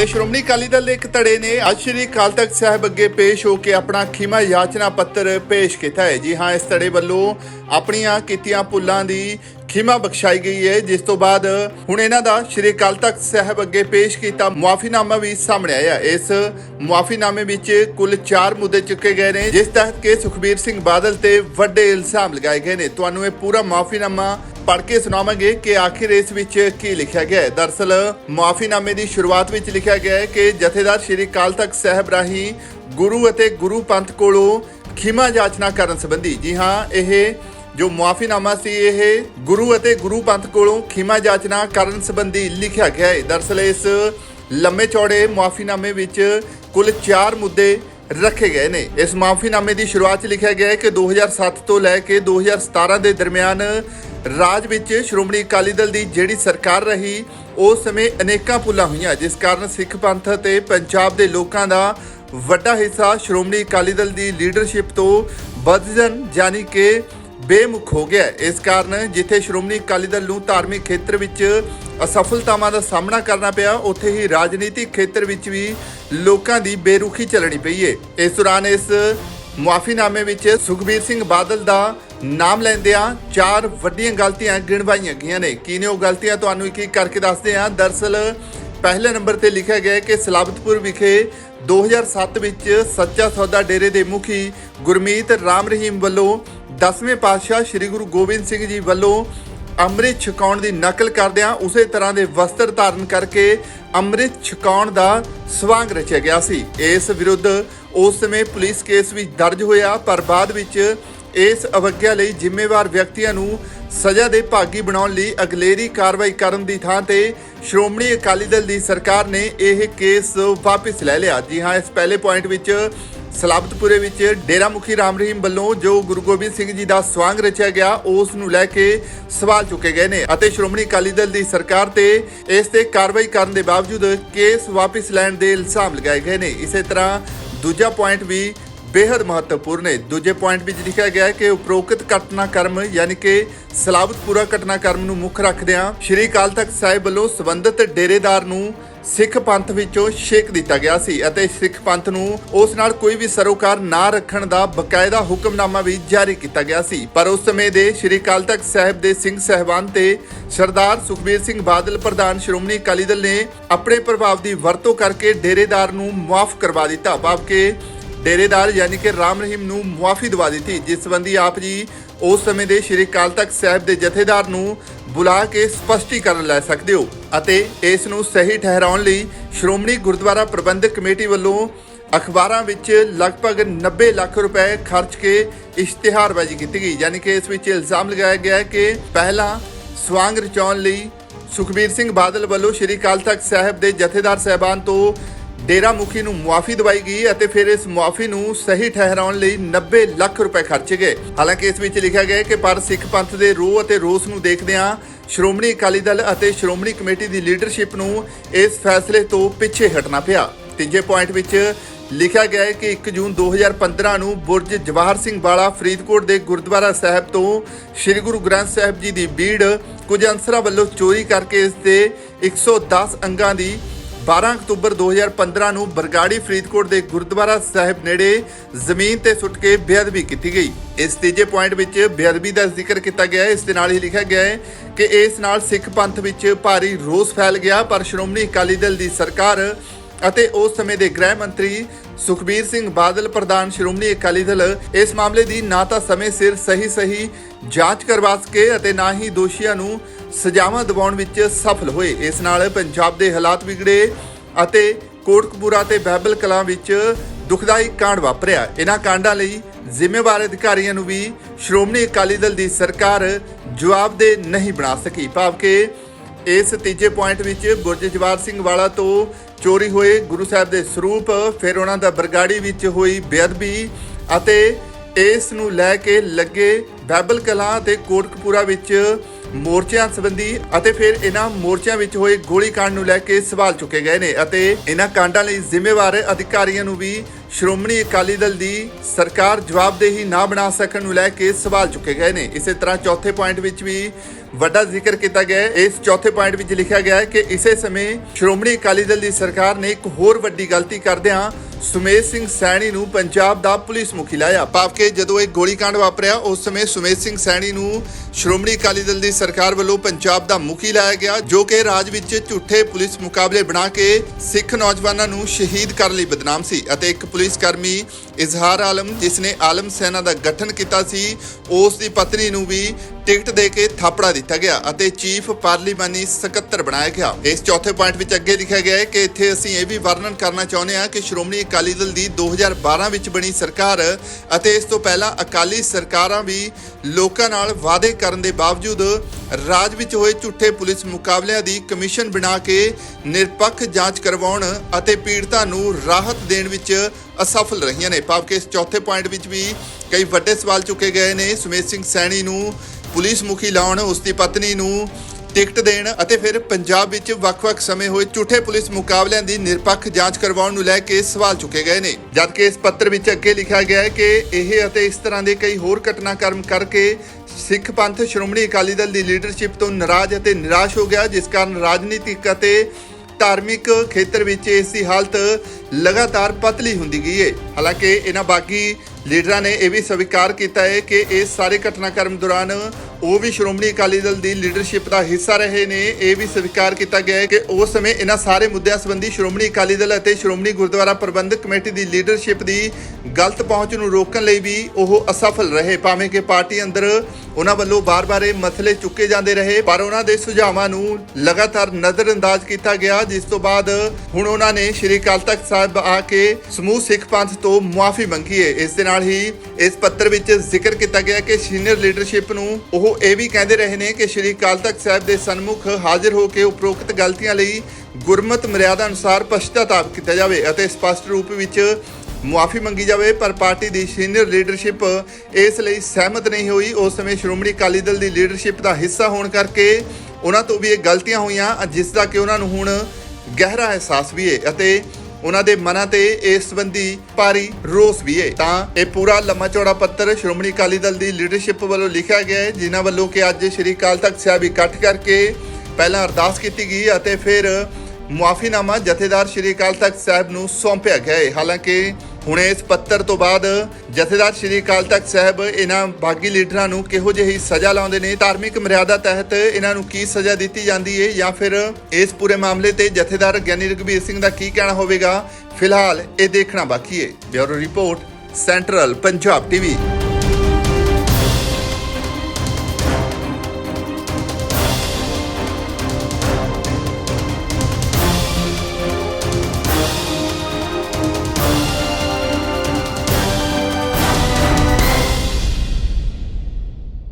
ਤੇ ਸ਼੍ਰੋਮਣੀ ਅਕਾਲੀ ਦਲ ਦੇ ਇੱਕ ਧੜੇ ਨੇ ਅੱਜ ਸ਼੍ਰੀ ਅਕਾਲ ਤਖਤ ਸਾਹਿਬ ਅੱਗੇ ਪੇਸ਼ ਹੋ ਕੇ ਆਪਣਾ ਖਿਮਾ ਯਾਚਨਾ ਪੱਤਰ ਪੇਸ਼ ਕੀਤਾ ਹੈ। ਜੀ ਹਾਂ, ਇਸ ਧੜੇ ਵੱਲੋਂ ਆਪਣੀਆਂ ਕੀਤੀਆਂ ਭੁੱਲਾਂ ਦੀ ਖਿਮਾ ਬਖਸ਼ਾਈ ਗਈ ਹੈ। ਜਿਸ ਤੋਂ ਬਾਅਦ ਹੁਣ ਇਹਨਾਂ ਦਾ ਸ਼੍ਰੀ ਅਕਾਲ ਤਖਤ ਸਾਹਿਬ ਅੱਗੇ ਪੇਸ਼ ਕੀਤਾ ਮੁਆਫੀਨਾਮਾ ਵੀ ਸਾਹਮਣੇ ਆਇਆ ਇਸ ਮੁਆਫੀਨਾਮੇ ਵਿੱਚ ਕੁੱਲ 4 ਮੁੱਦੇ ਚੁੱਕੇ ਗਏ ਨੇ, ਜਿਸ ਤਹਿਤ ਕਿ ਸੁਖਬੀਰ ਸਿੰਘ ਬਾਦਲ ਤੇ ਵੱਡੇ ਇਲਜ਼ਾਮ ਲਗਾਏ ਗਏ ਨੇ। ਤੁਹਾਨੂੰ ਇਹ ਪੂਰਾ ਮੁਆਫੀਨਾਮਾ ਪੜ੍ਹ ਕੇ ਸੁਣਾਵਾਂਗੇ ਕਿ ਆਖਿਰ ਇਸ ਵਿੱਚ ਕੀ ਲਿਖਿਆ ਗਿਆ ਹੈ। ਦਰਸਲ ਮੁਆਫੀਨਾਮੇ ਦੀ ਸ਼ੁਰੂਆਤ ਵਿੱਚ ਲਿਖਿਆ ਗਿਆ ਹੈ ਕਿ ਜਥੇਦਾਰ ਸ਼੍ਰੀ ਅਕਾਲ ਤਖਤ ਸਾਹਿਬ ਰਾਹੀਂ ਗੁਰੂ ਅਤੇ ਗੁਰੂ ਪੰਥ ਕੋਲੋਂ ਖਿਮਾ ਜਾਚਨਾ ਕਰਨ ਸੰਬੰਧੀ, ਜੀ ਹਾਂ, ਇਹ ਜੋ ਮੁਆਫੀਨਾਮਾ ਸੀ, ਇਹ ਗੁਰੂ ਅਤੇ ਗੁਰੂ ਪੰਥ ਕੋਲੋਂ ਖਿਮਾ ਜਾਚਨਾ ਕਰਨ ਸੰਬੰਧੀ ਲਿਖਿਆ ਗਿਆ ਹੈ। ਦਰਸਲ, ਇਸ ਲੰਮੇ ਚੌੜੇ ਮੁਆਫੀਨਾਮੇ ਵਿੱਚ ਕੁੱਲ 4 ਮੁੱਦੇ ਰੱਖੇ ਗਏ ਨੇ। ਇਸ ਮਾਫੀਨਾਮੇ ਦੀ ਸ਼ੁਰੂਆਤ 'ਚ ਲਿਖਿਆ ਗਿਆ ਹੈ ਕਿ 2007 ਤੋਂ ਲੈ ਕੇ 2017 ਦੇ ਦਰਮਿਆਨ ਰਾਜ ਵਿੱਚ ਸ਼੍ਰੋਮਣੀ ਅਕਾਲੀ ਦਲ ਦੀ ਜਿਹੜੀ ਸਰਕਾਰ ਰਹੀ, ਉਸ ਸਮੇਂ ਅਨੇਕਾਂ ਭੁੱਲਾਂ ਹੋਈਆਂ, ਜਿਸ ਕਾਰਨ ਸਿੱਖ ਪੰਥ ਅਤੇ ਪੰਜਾਬ ਦੇ ਲੋਕਾਂ ਦਾ ਵੱਡਾ ਹਿੱਸਾ ਸ਼੍ਰੋਮਣੀ ਅਕਾਲੀ ਦਲ ਦੀ ਲੀਡਰਸ਼ਿਪ ਤੋਂ ਬਦਜਨ ਜਾਨੀ ਕਿ ਬੇਮੁਖ ਹੋ ਗਿਆ ਇਸ ਕਾਰਨ ਜਿੱਥੇ ਸ਼੍ਰੋਮਣੀ ਅਕਾਲੀ ਦਲ ਨੂੰ ਧਾਰਮਿਕ ਖੇਤਰ ਵਿੱਚ ਅਸਫਲਤਾਵਾਂ ਦਾ ਸਾਹਮਣਾ ਕਰਨਾ ਪਿਆ, ਉੱਥੇ ਹੀ ਰਾਜਨੀਤਿਕ ਖੇਤਰ ਵਿੱਚ ਵੀ ਲੋਕਾਂ ਦੀ ਬੇਰੁਖੀ ਚੱਲਣੀ ਪਈ ਏ ਇਸ ਦੌਰਾਨ ਇਸ ਮੁਆਫੀਨਾਮੇ ਵਿੱਚ ਸੁਖਬੀਰ ਸਿੰਘ ਬਾਦਲ ਦਾ ਨਾਮ ਲੈਂਦਿਆਂ ਚਾਰ ਵੱਡੀਆਂ ਗਲਤੀਆਂ ਗਿਣਵਾਈਆਂ ਗਈਆਂ ਨੇ। ਕੀ ਨੇ ਉਹ ਗਲਤੀਆਂ? ਤੁਹਾਨੂੰ ਇੱਕ ਇੱਕ ਕਰਕੇ ਦੱਸਦੇ ਹਾਂ। ਦਰਸਲ ਪਹਿਲੇ ਨੰਬਰ ਤੇ ਲਿਖਿਆ ਗਿਆ ਕਿ ਸਲਾਬਤਪੁਰ ਵਿਖੇ 2007 ਵਿੱਚ ਸੱਚਾ ਸੌਦਾ ਡੇਰੇ ਦੇ ਮੁਖੀ ਗੁਰਮੀਤ ਰਾਮ ਰਹੀਮ ਵੱਲੋਂ 10ਵੇਂ ਪਾਤਸ਼ਾਹ ਸ੍ਰੀ ਗੁਰੂ ਗੋਬਿੰਦ ਸਿੰਘ ਜੀ ਵੱਲੋਂ ਅੰਮ੍ਰਿਤ ਛਕਾਉਣ ਦੀ ਨਕਲ ਕਰਦਿਆਂ ਉਸੇ ਤਰ੍ਹਾਂ ਦੇ ਵਸਤਰ ਧਾਰਨ ਕਰਕੇ ਅੰਮ੍ਰਿਤ ਛਕਾਉਣ ਦਾ ਸਵਾਂਗ ਰਚਿਆ ਗਿਆ ਸੀ। ਇਸ ਵਿਰੁੱਧ ਉਸ ਸਮੇਂ ਪੁਲਿਸ ਕੇਸ ਵੀ ਦਰਜ ਹੋਇਆ, ਪਰ ਬਾਅਦ ਵਿੱਚ ਇਸ ਅਵਗਿਆ ਲਈ ਜ਼ਿੰਮੇਵਾਰ ਵਿਅਕਤੀਆਂ ਨੂੰ ਸਜ਼ਾ ਦੇ ਭਾਗੀ ਬਣਾਉਣ ਲਈ ਅਗਲੇਰੀ ਕਾਰਵਾਈ ਕਰਨ ਦੀ ਥਾਂ ਤੇ ਸ਼੍ਰੋਮਣੀ ਅਕਾਲੀ ਦਲ ਦੀ ਸਰਕਾਰ ਨੇ ਇਹ ਕੇਸ ਵਾਪਸ ਲੈ ਲਿਆ। ਜੀ ਹਾਂ, ਇਸ ਪਹਿਲੇ ਪੁਆਇੰਟ ਵਿੱਚ ਸਲਾਬਤਪੁਰੇ ਵਿੱਚ ਡੇਰਾ ਮੁਖੀ ਰਾਮ ਰਹੀਮ ਵੱਲੋਂ ਜੋ ਗੁਰੂ ਗੋਬਿੰਦ ਸਿੰਘ ਜੀ ਦਾ ਸਵਾਂਗ ਰਚਿਆ ਗਿਆ, ਉਸ ਨੂੰ ਲੈ ਕੇ ਸਵਾਲ ਚੁੱਕੇ ਗਏ ਨੇ ਅਤੇ ਸ਼੍ਰੋਮਣੀ ਅਕਾਲੀ ਦਲ ਦੀ ਸਰਕਾਰ ਤੇ ਇਸ ਤੇ ਕਾਰਵਾਈ ਕਰਨ ਦੇ ਬਾਵਜੂਦ ਕੇਸ ਵਾਪਸ ਲੈਣ ਦੇ ਇਲਜ਼ਾਮ ਲਗਾਏ ਗਏ ਨੇ। ਇਸੇ ਤਰ੍ਹਾਂ ਦੂਜਾ ਪੁਆਇੰਟ ਵੀ ਬੇहद ਮਹੱਤਵਪੂਰਨ ਹੈ। ਦੂਜੇ ਪੁਆਇੰਟ ਵਿੱਚ ਲਿਖਿਆ ਗਿਆ ਹੈ ਕਿ ਉਪਰੋਕਤ ਘਟਨਾਕ੍ਰਮ ਯਾਨੀ ਕਿ ਸਲਾਬਤਪੁਰਾ ਘਟਨਾਕ੍ਰਮ ਨੂੰ ਮੁੱਖ ਰੱਖਦਿਆਂ ਸ਼੍ਰੀ ਅਕਾਲ ਤਖਤ ਸਾਹਿਬ ਵੱਲੋਂ ਸਬੰਧਤ ਡੇਰੇਦਾਰ ਨੂੰ ਸਿੱਖ ਪੰਥ ਵਿੱਚੋਂ ਛੇਕ ਦਿੱਤਾ ਗਿਆ ਸੀ ਅਤੇ ਸਿੱਖ ਪੰਥ ਨੂੰ ਉਸ ਨਾਲ ਕੋਈ ਵੀ ਸਰੋਕਾਰ ਨਾ ਰੱਖਣ ਦਾ ਬਕਾਇਦਾ ਹੁਕਮਨਾਮਾ ਵੀ ਜਾਰੀ ਕੀਤਾ ਗਿਆ ਸੀ। ਪਰ ਉਸ ਸਮੇਂ ਦੇ ਸ਼੍ਰੀ ਅਕਾਲ ਤਖਤ ਸਾਹਿਬ ਦੇ ਸਿੰਘ ਸਹਿਬਾਨ ਤੇ ਸਰਦਾਰ ਸੁਖਬੀਰ ਸਿੰਘ ਬਾਦਲ ਪ੍ਰਧਾਨ ਸ਼੍ਰੋਮਣੀ ਅਕਾਲੀ ਦਲ ਨੇ ਆਪਣੇ ਪ੍ਰਭਾਵ ਦੀ ਵਰਤੋਂ ਕਰਕੇ ਡੇਰੇਦਾਰ ਨੂੰ ਮੁਆਫ ਕਰਵਾ ਦਿੱਤਾ। ਭਾਵ ਕਿ ਡੇਰੇਦਾਰ ਯਾਨੀ ਕਿ ਰਾਮ ਰਹੀਮ ਨੂੰ ਮੁਆਫੀ ਦਵਾ ਦਿੱਤੀ, ਜਿਸ ਸੰਬੰਧੀ ਆਪ ਜੀ ਉਸ ਸਮੇਂ ਦੇ ਸ਼੍ਰੀ ਅਕਾਲ ਤਖਤ ਸਾਹਿਬ ਦੇ ਜਥੇਦਾਰ ਨੂੰ ਬੁਲਾ ਕੇ ਸਪਸ਼ਟੀਕਰਨ ਲੈ ਸਕਦੇ ਹੋ ਅਤੇ ਇਸ ਨੂੰ ਸਹੀ ਠਹਿਰਾਉਣ ਲਈ ਸ਼੍ਰੋਮਣੀ ਗੁਰਦੁਆਰਾ ਪ੍ਰਬੰਧਕ ਕਮੇਟੀ ਵੱਲੋਂ ਅਖਬਾਰਾਂ ਵਿੱਚ ਲਗਭਗ 90 ਲੱਖ ਰੁਪਏ ਖਰਚ ਕੇ ਇਸ਼ਤਿਹਾਰਬਾਜ਼ੀ ਕੀਤੀ ਗਈ, ਯਾਨੀ ਕਿ ਇਸ ਵਿੱਚ ਇਲਜ਼ਾਮ ਲਗਾਇਆ ਗਿਆ ਕਿ ਪਹਿਲਾਂ ਸਵਾਂਗ ਰਚਾਉਣ ਲਈ ਸੁਖਬੀਰ ਸਿੰਘ ਬਾਦਲ ਵੱਲੋਂ ਸ਼੍ਰੀ ਅਕਾਲ ਤਖਤ ਸਾਹਿਬ ਦੇ ਜਥੇਦਾਰ ਸਹਿਬਾਨ ਤੋਂ ਡੇਰਾ ਮੁਖੀ ਨੂੰ ਮੁਆਫੀ ਦਵਾਈ ਗਈ ਅਤੇ ਫਿਰ ਇਸ ਮੁਆਫੀ ਨੂੰ ਸਹੀ ਠਹਿਰਾਉਣ ਲਈ 90 ਲੱਖ ਰੁਪਏ ਖਰਚੇ ਗਏ। ਹਾਲਾਂਕਿ ਇਸ ਵਿੱਚ ਲਿਖਿਆ ਗਿਆ ਕਿ ਪਰ ਸਿੱਖ ਪੰਥ ਦੇ ਰੋਹ ਅਤੇ ਰੋਸ ਨੂੰ ਦੇਖਦਿਆਂ ਸ਼੍ਰੋਮਣੀ ਅਕਾਲੀ ਦਲ ਅਤੇ ਸ਼੍ਰੋਮਣੀ ਕਮੇਟੀ ਦੀ ਲੀਡਰਸ਼ਿਪ ਨੂੰ ਇਸ ਫੈਸਲੇ ਤੋਂ ਪਿੱਛੇ ਹਟਣਾ ਪਿਆ। ਤੀਜੇ ਪੁਆਇੰਟ ਵਿੱਚ ਲਿਖਿਆ ਗਿਆ ਹੈ ਕਿ 1 ਜੂਨ 2015 ਨੂੰ ਬੁਰਜ ਜਵਾਹਰ ਸਿੰਘ ਵਾਲਾ ਫਰੀਦਕੋਟ ਦੇ ਗੁਰਦੁਆਰਾ ਸਾਹਿਬ ਤੋਂ ਸ੍ਰੀ ਗੁਰੂ ਗ੍ਰੰਥ ਸਾਹਿਬ ਜੀ ਦੀ ਬੀੜ ਕੁਝ ਅਨਸਰਾਂ ਵੱਲੋਂ ਚੋਰੀ ਕਰਕੇ ਇਸ ਦੇ 110 ਅੰਗਾਂ ਦੀ 12 ਅਕਤੂਬਰ 2015 ਨੂੰ ਬਰਗਾੜੀ ਫਰੀਦਕੋਟ ਦੇ ਗੁਰਦੁਆਰਾ ਸਾਹਿਬ ਨੇੜੇ ਜ਼ਮੀਨ ਤੇ ਸੁੱਟ ਕੇ ਬੇਅਦਬੀ ਕੀਤੀ ਗਈ। ਇਸ ਤੀਜੇ ਪੁਆਇੰਟ ਵਿੱਚ ਬੇਅਦਬੀ ਦਾ ਜ਼ਿਕਰ ਕੀਤਾ ਗਿਆ ਹੈ। ਇਸ ਦੇ ਨਾਲ ਹੀ ਲਿਖਿਆ ਗਿਆ ਹੈ ਕਿ ਇਸ ਨਾਲ ਸਿੱਖ ਪੰਥ ਵਿੱਚ ਭਾਰੀ ਰੋਸ ਫੈਲ ਗਿਆ, ਪਰ ਸ਼੍ਰੋਮਣੀ ਅਕਾਲੀ ਦਲ ਦੀ ਸਰਕਾਰ ਅਤੇ ਉਸ ਸਮੇਂ ਦੇ ਗ੍ਰਹਿ ਮੰਤਰੀ ਸੁਖਬੀਰ ਸਿੰਘ ਬਾਦਲ ਪ੍ਰਧਾਨ ਸ਼੍ਰੋਮਣੀ ਅਕਾਲੀ ਦਲ ਇਸ ਮਾਮਲੇ ਦੀ ਨਾ ਤਾਂ ਸਮੇਂ ਸਿਰ ਸਹੀ ਸਹੀ ਜਾਂਚ ਕਰਵਾ ਸਕੇ ਅਤੇ ਨਾ ਹੀ ਦੋਸ਼ੀਆਂ ਨੂੰ ਸਜ਼ਾਵਾਂ ਦਿਵਾਉਣ ਵਿੱਚ ਸਫਲ ਹੋਏ। ਇਸ ਨਾਲ ਪੰਜਾਬ ਦੇ ਹਾਲਾਤ ਵਿਗੜੇ ਅਤੇ ਕੋਟਕਪੂਰਾ ਤੇ ਬਹਿਬਲ ਕਲਾਂ ਵਿੱਚ ਦੁਖਦਾਈ ਕਾਂਡ ਵਾਪਰਿਆ। ਇਹਨਾਂ ਕਾਂਡਾਂ ਲਈ ਜ਼ਿੰਮੇਵਾਰ ਅਧਿਕਾਰੀਆਂ ਨੂੰ ਵੀ ਸ਼੍ਰੋਮਣੀ ਅਕਾਲੀ ਦਲ ਦੀ ਸਰਕਾਰ ਜਵਾਬਦੇਹ ਨਹੀਂ ਬਣਾ ਸਕੀ। ਭਾਵ ਕਿ ਇਸ ਤੀਜੇ ਪੁਆਇੰਟ ਵਿੱਚ ਬੁਰਜ ਜਵਾਰ ਸਿੰਘ ਵਾਲਾ ਤੋਂ ਚੋਰੀ ਹੋਏ ਗੁਰੂ ਸਾਹਿਬ ਦੇ ਸਰੂਪ, ਫਿਰ ਉਹਨਾਂ ਦਾ ਬਰਗਾੜੀ ਵਿੱਚ ਹੋਈ ਬੇਅਦਬੀ ਅਤੇ ਇਸ ਨੂੰ ਲੈ ਕੇ ਲੱਗੇ ਬਾਈਬਲ ਕਲਾਂ ਤੇ ਕੋਟਕਪੂਰਾ ਵਿੱਚ ਮੋਰਚਿਆਂ ਸੰਬੰਧੀ ਅਤੇ ਫਿਰ ਇਹਨਾਂ ਮੋਰਚਿਆਂ ਵਿੱਚ ਹੋਏ ਗੋਲੀकांड ਨੂੰ ਲੈ ਕੇ ਸਵਾਲ ਚੁੱਕੇ ਗਏ ਨੇ ਅਤੇ ਇਹਨਾਂ ਕਾਂਡਾਂ ਲਈ ਜ਼ਿੰਮੇਵਾਰ ਅਧਿਕਾਰੀਆਂ ਨੂੰ ਵੀ ਸ਼੍ਰੋਮਣੀ ਅਕਾਲੀ ਦਲ ਦੀ ਸਰਕਾਰ ਜਵਾਬਦੇਹੀ ਨਾ ਬਣਾ ਸਕਣ ਨੂੰ ਲੈ ਕੇ ਸਵਾਲ ਚੁੱਕੇ ਗਏ ਨੇ। ਇਸੇ ਤਰ੍ਹਾਂ ਚੌਥੇ ਪੁਆਇੰਟ ਵਿੱਚ ਵੀ ਵੱਡਾ ਜ਼ਿਕਰ ਕੀਤਾ ਗਿਆ ਹੈ। ਇਸ ਚੌਥੇ ਪੁਆਇੰਟ ਵਿੱਚ ਲਿਖਿਆ ਗਿਆ ਹੈ ਕਿ ਇਸੇ ਸਮੇਂ ਸ਼੍ਰੋਮਣੀ ਅਕਾਲੀ ਦਲ ਦੀ ਸਰਕਾਰ ਨੇ ਇੱਕ ਹੋਰ ਵੱਡੀ ਗਲਤੀ ਕਰਦਿਆਂ ਸੁਮੇਧ ਸਿੰਘ ਸੈਣੀ ਨੂੰ ਪੰਜਾਬ ਦਾ ਪੁਲਿਸ ਮੁਖੀ ਲਾਇਆ ਭਾਵ ਕਿ ਜਦੋਂ ਇਹ ਗੋਲੀकांड ਵਾਪਰਿਆ, ਉਸ ਸਮੇਂ ਸੁਮੇਧ ਸਿੰਘ ਸੈਣੀ ਨੂੰ ਸ਼੍ਰੋਮਣੀ ਅਕਾਲੀ ਦਲ ਦੀ ਸਰਕਾਰ ਵੱਲੋਂ ਪੰਜਾਬ ਦਾ ਮੁਖੀ ਲਾਇਆ ਗਿਆ, ਜੋ ਕਿ ਰਾਜ ਵਿੱਚ ਝੂਠੇ ਪੁਲਿਸ ਮੁਕਾਬਲੇ ਬਣਾ ਕੇ ਸਿੱਖ ਨੌਜਵਾਨਾਂ ਨੂੰ ਸ਼ਹੀਦ ਕਰਨ ਲਈ ਬਦਨਾਮ ਸੀ ਅਤੇ ਇੱਕ ਪੁਲਿਸ ਕਰਮੀ ਇਜ਼ਹਾਰ ਆਲਮ ਜਿਸ ਨੇ ਆਲਮ ਸੈਨਾ ਦਾ ਗਠਨ ਕੀਤਾ ਸੀ, ਉਸ ਦੀ ਪਤਨੀ ਨੂੰ ਵੀ ਟਿਕਟ ਦੇ ਕੇ ਥਾਪੜਾ ਦਿੱਤਾ ਗਿਆ ਅਤੇ ਚੀਫ ਪਾਰਲੀਮਾਨੀ ਸਕੱਤਰ ਬਣਾਇਆ ਗਿਆ। ਇਸ ਚੌਥੇ ਪੁਆਇੰਟ ਵਿੱਚ ਅੱਗੇ ਲਿਖਿਆ ਗਿਆ ਹੈ ਕਿ ਇੱਥੇ ਅਸੀਂ ਇਹ ਵੀ ਵਰਣਨ ਕਰਨਾ ਚਾਹੁੰਦੇ ਹਾਂ ਕਿ ਸ਼੍ਰੋਮਣੀ ਅਕਾਲੀ ਦਲ ਦੀ 2012 ਵਿੱਚ ਬਣੀ ਸਰਕਾਰ ਅਤੇ ਇਸ ਤੋਂ ਪਹਿਲਾਂ ਅਕਾਲੀ ਸਰਕਾਰਾਂ ਵੀ ਲੋਕਾਂ ਨਾਲ ਵਾਅਦੇ ਕਰਨ ਦੇ ਬਾਵਜੂਦ ਰਾਜ ਵਿੱਚ ਹੋਏ ਝੂਠੇ ਪੁਲਿਸ ਮੁਕਾਬਲਿਆਂ ਦੀ ਕਮਿਸ਼ਨ ਬਣਾ ਕੇ ਨਿਰਪੱਖ ਜਾਂਚ ਕਰਵਾਉਣ ਅਤੇ ਪੀੜਤਾਂ ਨੂੰ ਰਾਹਤ ਦੇਣ ਵਿੱਚ ਅਸਫਲ ਰਹੀਆਂ ਨੇ। ਭਾਵ ਕਿ ਇਸ ਚੌਥੇ ਪੁਆਇੰਟ ਵਿੱਚ ਵੀ ਕਈ ਵੱਡੇ ਸਵਾਲ ਚੁੱਕੇ ਗਏ ਨੇ। ਸੁਮੇਧ ਸਿੰਘ ਸੈਣੀ ਨੂੰ ਪੁਲਿਸ ਮੁਖੀ ਲਾਉਣ ਉਸ ਦੀ ਪਤਨੀ ਨੂੰ ਟਿਕਟ ਦੇਣ ਅਤੇ ਫਿਰ ਪੰਜਾਬ ਵਿੱਚ ਵੱਖ-ਵੱਖ ਸਮੇਂ ਹੋਏ ਝੂਠੇ ਪੁਲਿਸ ਮੁਕਾਬਲਿਆਂ ਦੀ ਨਿਰਪੱਖ ਜਾਂਚ ਕਰਵਾਉਣ ਨੂੰ ਲੈ ਕੇ ਸਵਾਲ ਚੁੱਕੇ ਗਏ ਨੇ। ਜਦਕਿ ਇਸ ਪੱਤਰ ਵਿੱਚ ਅੱਗੇ ਲਿਖਿਆ ਗਿਆ ਹੈ ਕਿ ਇਹ ਅਤੇ ਇਸ ਤਰ੍ਹਾਂ ਦੇ ਕਈ ਹੋਰ ਘਟਨਾਕ੍ਰਮ ਕਰਕੇ ਸਿੱਖ ਪੰਥ ਸ਼੍ਰੋਮਣੀ ਅਕਾਲੀ ਦਲ ਦੀ ਲੀਡਰਸ਼ਿਪ ਤੋਂ ਨਾਰਾਜ਼ ਅਤੇ ਨਿਰਾਸ਼ ਹੋ ਗਿਆ, ਜਿਸ ਕਾਰਨ ਰਾਜਨੀਤਿਕ ਅਤੇ ਧਾਰਮਿਕ ਖੇਤਰ ਵਿੱਚ ਇਸ ਦੀ ਹਾਲਤ ਲਗਾਤਾਰ ਪਤਲੀ ਹੁੰਦੀ ਗਈ ਹੈ। ਹਾਲਾਂਕਿ ਇਹਨਾਂ ਬਾਕੀ ਲੀਡਰਾਂ ਨੇ ਇਹ ਵੀ ਸਵੀਕਾਰ ਕੀਤਾ ਹੈ ਕਿ ਇਸ ਸਾਰੇ ਘਟਨਾਕ੍ਰਮ ਦੌਰਾਨ ਉਹ ਵੀ ਸ਼੍ਰੋਮਣੀ ਅਕਾਲੀ ਦਲ ਦੀ ਲੀਡਰਸ਼ਿਪ ਦਾ ਹਿੱਸਾ ਰਹੇ ਨੇ। ਇਹ ਵੀ ਸਵੀਕਾਰ ਕੀਤਾ ਗਿਆ ਹੈ ਕਿ ਉਸ ਸਮੇਂ ਇਹਨਾਂ ਸਾਰੇ ਮੁੱਦਿਆਂ ਸੰਬੰਧੀ ਸ਼੍ਰੋਮਣੀ ਅਕਾਲੀ ਦਲ ਅਤੇ ਸ਼੍ਰੋਮਣੀ ਗੁਰਦੁਆਰਾ ਪ੍ਰਬੰਧਕ ਕਮੇਟੀ ਦੀ ਲੀਡਰਸ਼ਿਪ ਦੀ ਗਲਤ ਪਹੁੰਚ ਨੂੰ ਰੋਕਣ ਲਈ ਵੀ ਉਹ ਅਸਫਲ ਰਹੇ। ਭਾਵੇਂ ਕਿ ਪਾਰਟੀ ਅੰਦਰ ਉਹਨਾਂ ਵੱਲੋਂ ਬਾਰ-ਬਾਰ ਇਹ ਮਸਲੇ ਚੁੱਕੇ ਜਾਂਦੇ ਰਹੇ, ਪਰ ਉਹਨਾਂ ਦੇ ਸੁਝਾਵਾਂ ਨੂੰ ਲਗਾਤਾਰ ਨਜ਼ਰਅੰਦਾਜ਼ ਕੀਤਾ ਗਿਆ, ਜਿਸ ਤੋਂ ਬਾਅਦ ਹੁਣ ਉਹਨਾਂ ਨੇ ਸ਼੍ਰੀ ਅਕਾਲ ਤਖਤ ਸਾਹਿਬ ਆ ਕੇ ਸਮੂਹ ਸਿੱਖ ਪੰਥ ਤੋਂ ਮੁਆਫੀ ਮੰਗੀ ਹੈ। ਇਸ ਦੇ ਨਾਲ ਹੀ ਇਸ ਪੱਤਰ ਵਿੱਚ ਜ਼ਿਕਰ ਕੀਤਾ ਗਿਆ ਕਿ ਸੀਨੀਅਰ ਲੀਡਰਸ਼ਿਪ ਨੂੰ ਉਹ ਉਹ ਇਹ ਵੀ ਕਹਿੰਦੇ ਰਹੇ ਨੇ ਕਿ ਸ਼੍ਰੀ ਅਕਾਲ ਤਖਤ ਸਾਹਿਬ ਦੇ ਸਨਮੁਖ ਹਾਜ਼ਰ ਹੋ ਕੇ ਉਪਰੋਕਤ ਗਲਤੀਆਂ ਲਈ ਗੁਰਮਤ ਮਰਿਆਦਾ ਅਨੁਸਾਰ ਪਛਤਾਤਾਪ ਕੀਤਾ ਜਾਵੇ ਅਤੇ ਸਪਸ਼ਟ ਰੂਪ ਵਿੱਚ ਮੁਆਫੀ ਮੰਗੀ ਜਾਵੇ, ਪਰ ਪਾਰਟੀ ਦੀ ਸੀਨੀਅਰ ਲੀਡਰਸ਼ਿਪ ਇਸ ਲਈ ਸਹਿਮਤ ਨਹੀਂ ਹੋਈ। ਉਸ ਸਮੇਂ ਸ਼੍ਰੋਮਣੀ ਅਕਾਲੀ ਦਲ ਦੀ ਲੀਡਰਸ਼ਿਪ ਦਾ ਹਿੱਸਾ ਹੋਣ ਕਰਕੇ ਉਹਨਾਂ ਤੋਂ ਵੀ ਇਹ ਗਲਤੀਆਂ ਹੋਈਆਂ, ਜਿਸ ਦਾ ਕਿ ਉਹਨਾਂ ਨੂੰ ਹੁਣ ਗਹਿਰਾ ਅਹਿਸਾਸ ਵੀ ਹੈ ਅਤੇ ਉਹਨਾਂ ਦੇ ਮਨਾਂ ਤੇ ਇਸ ਸੰਬੰਧੀ ਭਾਰੀ ਰੋਸ ਵੀ ਹੈ ਤਾਂ ਇਹ ਪੂਰਾ ਲੰਮਾ ਚੌੜਾ ਪੱਤਰ ਸ਼੍ਰੋਮਣੀ ਅਕਾਲੀ ਦਲ ਦੀ ਲੀਡਰਸ਼ਿਪ ਵੱਲੋਂ ਲਿਖਿਆ ਗਿਆ ਹੈ, ਜਿਨ੍ਹਾਂ ਵੱਲੋਂ ਕਿ ਅੱਜ ਸ਼੍ਰੀ ਅਕਾਲ ਤਖਤ ਸਾਹਿਬ ਇਕੱਠ ਕਰਕੇ ਪਹਿਲਾਂ ਅਰਦਾਸ ਕੀਤੀ ਗਈ ਅਤੇ ਫਿਰ ਮੁਆਫੀਨਾਮਾ ਜਥੇਦਾਰ ਸ਼੍ਰੀ ਅਕਾਲ ਤਖਤ ਸਾਹਿਬ ਨੂੰ ਸੌਂਪਿਆ ਗਿਆ ਹੈ। ਹਾਲਾਂਕਿ ਹੁਣ ਇਸ ਪੱਤਰ ਤੋਂ ਬਾਅਦ ਜਥੇਦਾਰ ਸ਼੍ਰੀ ਅਕਾਲ ਤਖਤ ਸਾਹਿਬ ਇਹਨਾਂ ਬਾਗੀ ਲੀਡਰਾਂ ਨੂੰ ਕਿਹੋ ਜਿਹੀ ਸਜ਼ਾ ਲਾਉਂਦੇ ਨੇ? ਧਾਰਮਿਕ ਮਰਿਆਦਾ ਤਹਿਤ ਇਹਨਾਂ ਨੂੰ ਕੀ ਸਜ਼ਾ ਦਿੱਤੀ ਜਾਂਦੀ ਹੈ ਜਾਂ ਫਿਰ ਇਸ ਪੂਰੇ ਮਾਮਲੇ ਤੇ ਜਥੇਦਾਰ ਗਿਆਨੀ ਰਘਬੀਰ ਸਿੰਘ ਦਾ ਕੀ ਕਹਿਣਾ ਹੋਵੇਗਾ? ਫਿਲਹਾਲ ਇਹ ਦੇਖਣਾ ਬਾਕੀ ਹੈ bureau report, central Punjab TV.